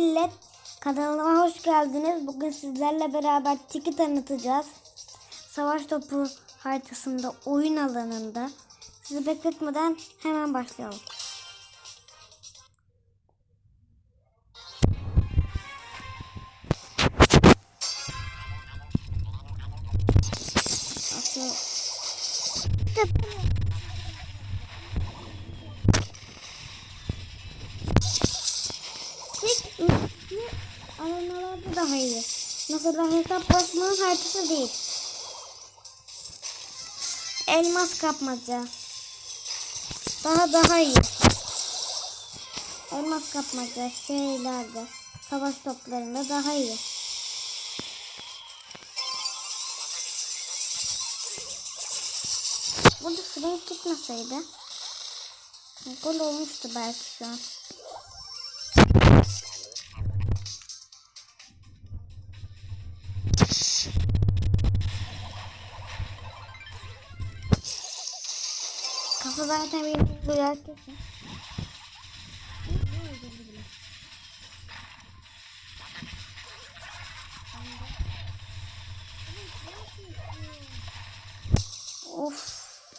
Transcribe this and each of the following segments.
millet kanalıma hoş geldiniz. Bugün sizlerle beraber Tiki tanıtacağız. Savaş topu haritasında oyun alanında. Sizi bekletmeden hemen başlayalım. Aslında... Mesela hesaplaşmanın haritası değil. Elmas kapmaca. Daha daha iyi. Elmas kapmaca şeylerde. Savaş toplarında daha iyi. Burada frame tutmasaydı gol olmuştu belki şu an. Zaten benim duyar kesin. Of,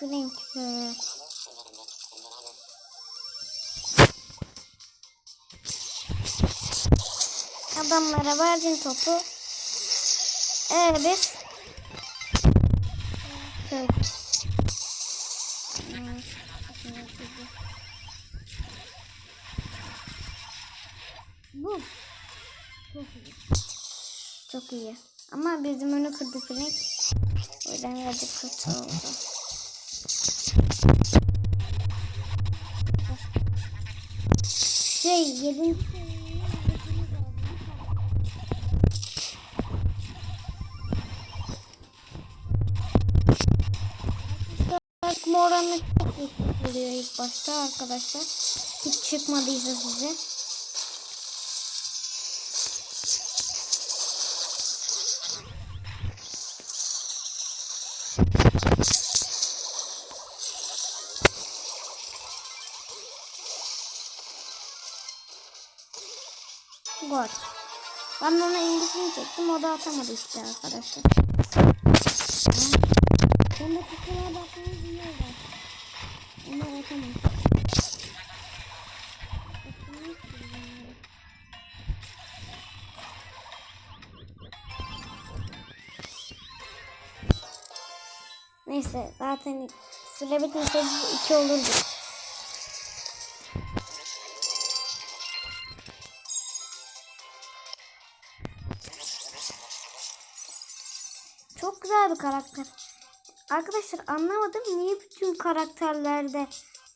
Frank be. Adamlara verdin topu. Ee biz Şöyle. İyi. Ama bizim önü kırdı Frank. O yüzden birazcık kötü oldu. Şey, yedinci Çıkma oranı çok oluyor ilk başta arkadaşlar. Hiç çıkmadıysa size. Ona ilgisini çektim. O da atamadı işte arkadaşlar. Ben de kutulara bakmanız iyi oldu. Onlar. Neyse zaten süre bitmese iki olurdu. Karakter. Arkadaşlar anlamadım niye bütün karakterlerde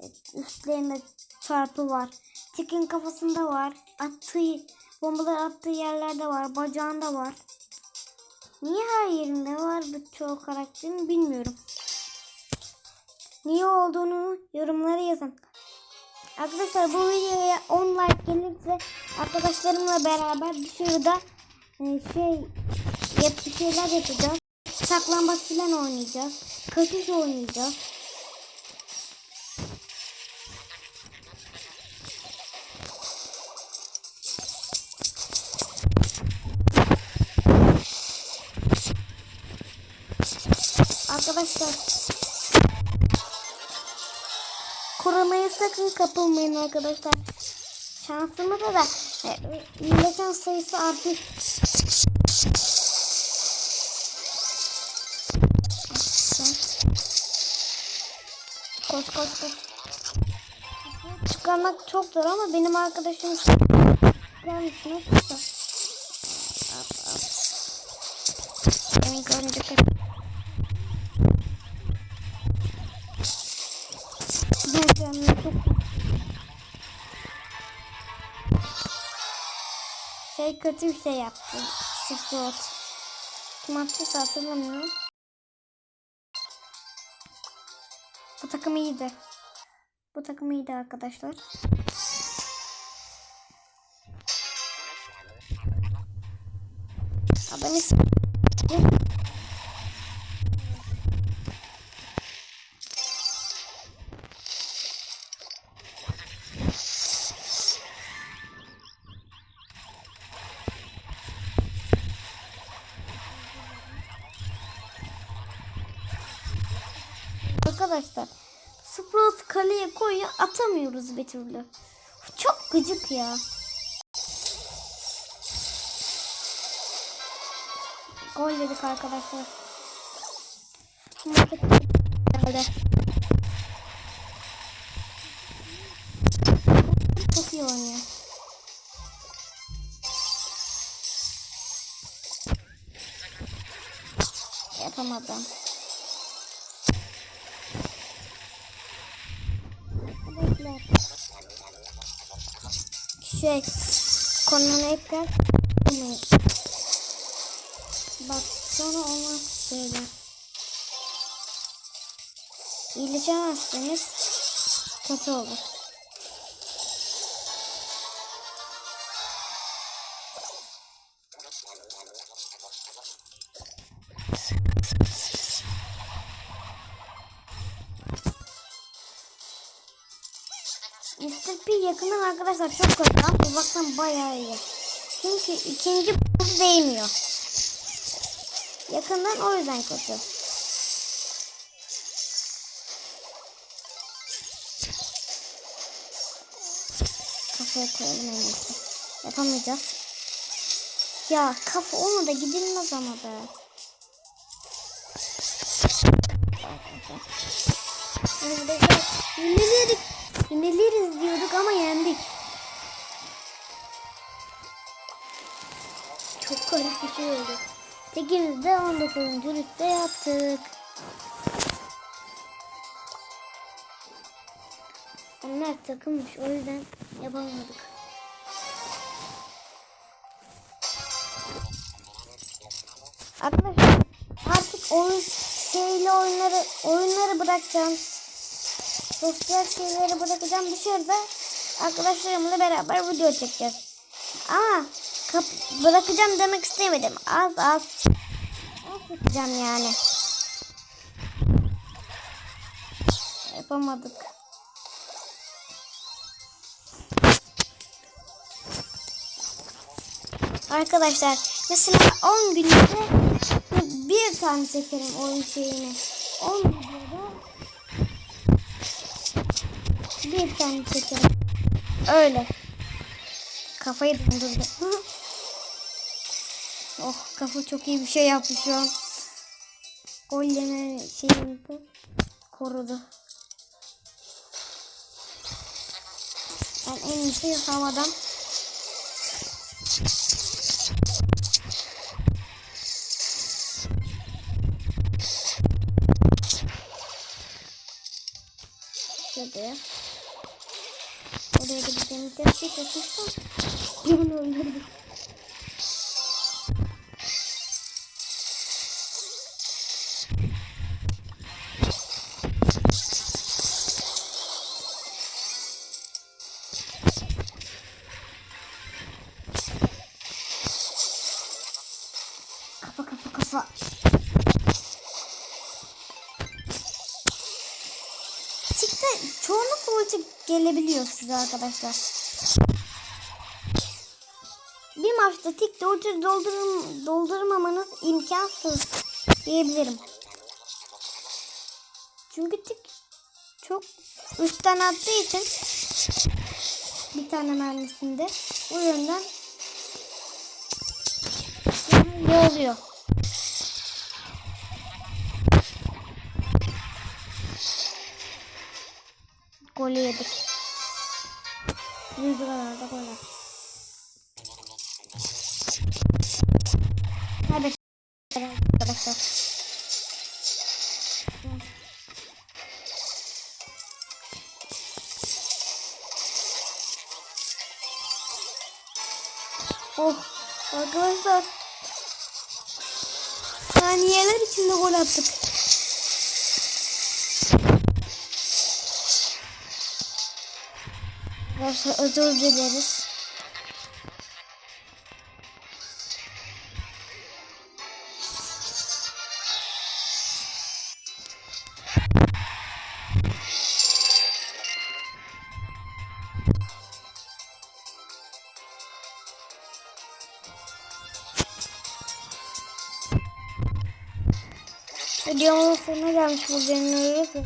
e, üstlerinde çarpı var. Tick'in kafasında var. Attığı bombalar attığı yerlerde var. Bacağında var. Niye her yerinde var bu çoğu karakterin bilmiyorum. Niye olduğunu yorumlara yazın. Arkadaşlar bu videoya 10 like gelirse arkadaşlarımla beraber dışarıda e, şey yap bir şeyler yapacağız. Saklambaç falan oynayacağız. Kaçış oynayacağız. Arkadaşlar Koronaya sakın kapılmayın arkadaşlar. Şansımıza da e, insan sayısı artık Koş koş koş. Çıkarmak çok zor ama benim arkadaşım çıkarmış nasıl? Beni Şey kötü bir şey yaptı. Spot. Kim attıysa hatırlamıyorum. takım iyiydi. Bu takım iyiydi arkadaşlar. Adam ismi. Arkadaşlar Sprout kaleye koyuyor atamıyoruz bir türlü. Çok gıcık ya. Gol yedik arkadaşlar. Geldi. Şey, konuna ekler. Bak sonra olmaz böyle. İyileşemezseniz kötü olur. Mr. P yakından arkadaşlar çok kötü ama uzaktan bayağı iyi. Çünkü ikinci buz değmiyor. Yakından o yüzden kötü. Kafaya koyalım en iyisi. Yapamayacağız. Ya kafa olmadı gidilmez ama be. Arkadaşlar yeniliriz, yeniliriz diyorduk ama yendik. Çok garip bir şey oldu. İkimiz de 19. rütbe yaptık. Onlar takılmış o yüzden yapamadık. Arkadaşlar artık oyun şeyli oyunları oyunları bırakacağım. Sosyal şeyleri bırakacağım dışarıda arkadaşlarımla beraber video çekeceğiz. Ama bırakacağım demek istemedim. Az az. Az yapacağım yani. Yapamadık. Arkadaşlar mesela 10 günde bir tane çekerim oyun şeyini. 10 videoda bir tane çekerim. Öyle. Kafayı döndürdü. oh kafa çok iyi bir şey yaptı şu an. Gol şeyini korudu. Ben en iyisi havadan tepsi takmışsam bunu öldürdüm. Kafa kafa kafa. Tikte çoğunlukla ulti gelebiliyor size arkadaşlar. Bir maçta tikte ulti doldurum, doldurmamanız imkansız diyebilirim. Çünkü tik çok üstten attığı için bir tane mermisinde bu yönden iyi oluyor. Golü yedik. Rüzgarlarda gol attık. Hadi arkadaşlar. Oh arkadaşlar. Saniyeler içinde gol attık. Arkadaşlar özür dileriz. Videomun sonuna gelmiş bugün.